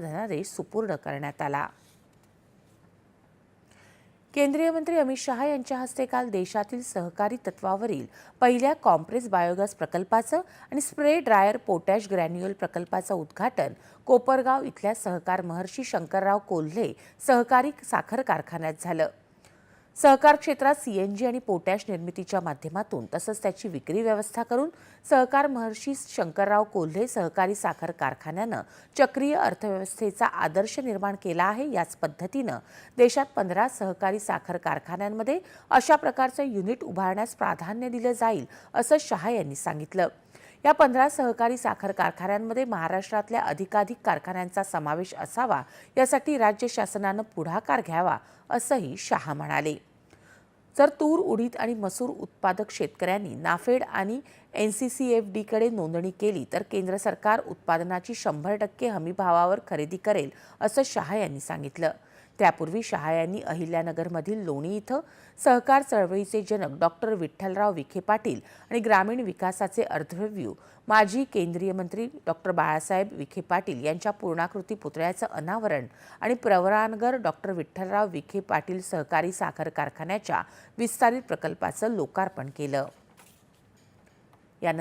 धनादेश सुपूर्द करण्यात आला. केंद्रीय मंत्री अमित शहा यांच्या हस्ते काल देशातील सहकारी तत्वावरील पहिल्या कॉम्प्रेस बायोगॅस प्रकल्पाचं आणि स्प्रे ड्रायर पोटॅश ग्रॅन्युअल प्रकल्पाचं उद्घाटन कोपरगाव इथल्या सहकार महर्षी शंकरराव कोल्हे सहकारी साखर कारखान्यात झालं. सहकार क्षेत्रात सीएनजी आणि पोटॅश निर्मितीच्या माध्यमातून तसंच त्याची विक्री व्यवस्था करून सहकार महर्षी शंकरराव कोल्हे सहकारी साखर कारखान्यानं चक्रीय अर्थव्यवस्थेचा आदर्श निर्माण केला आहे. याच पद्धतीनं देशात पंधरा सहकारी साखर कारखान्यांमध्ये अशा प्रकारचं युनिट उभारण्यास प्राधान्य दिलं जाईल असं शहा यांनी सांगितलं. या पंधरा सहकारी साखर कारखान्यांमध्ये महाराष्ट्रातल्या अधिकाधिक कारखान्यांचा समावेश असावा यासाठी राज्य शासनानं पुढाकार घ्यावा असंही शहा म्हणाले. जर तूर उडीद आणि मसूर उत्पादक शेतकऱ्यांनी नाफेड आणि एन सी सी एफ डीकडे नोंदणी केली तर केंद्र सरकार उत्पादनाची शंभर टक्के हमीभावावर खरेदी करेल असं शहा यांनी सांगितलं. त्यापूर्वी शहा यांनी अहिल्यानगरमधील लोणी इथं सहकार चळवळीचे जनक डॉक्टर विठ्ठलराव विखे पाटील आणि ग्रामीण विकासाचे अर्धव्यू माजी केंद्रीय मंत्री डॉक्टर बाळासाहेब विखे पाटील यांच्या पूर्णाकृती पुतळ्याचं अनावरण आणि प्रवरानगर डॉक्टर विठ्ठलराव विखे पाटील सहकारी साखर कारखान्याच्या विस्तारित प्रकल्पाचं लोकार्पण केलं. यानंतर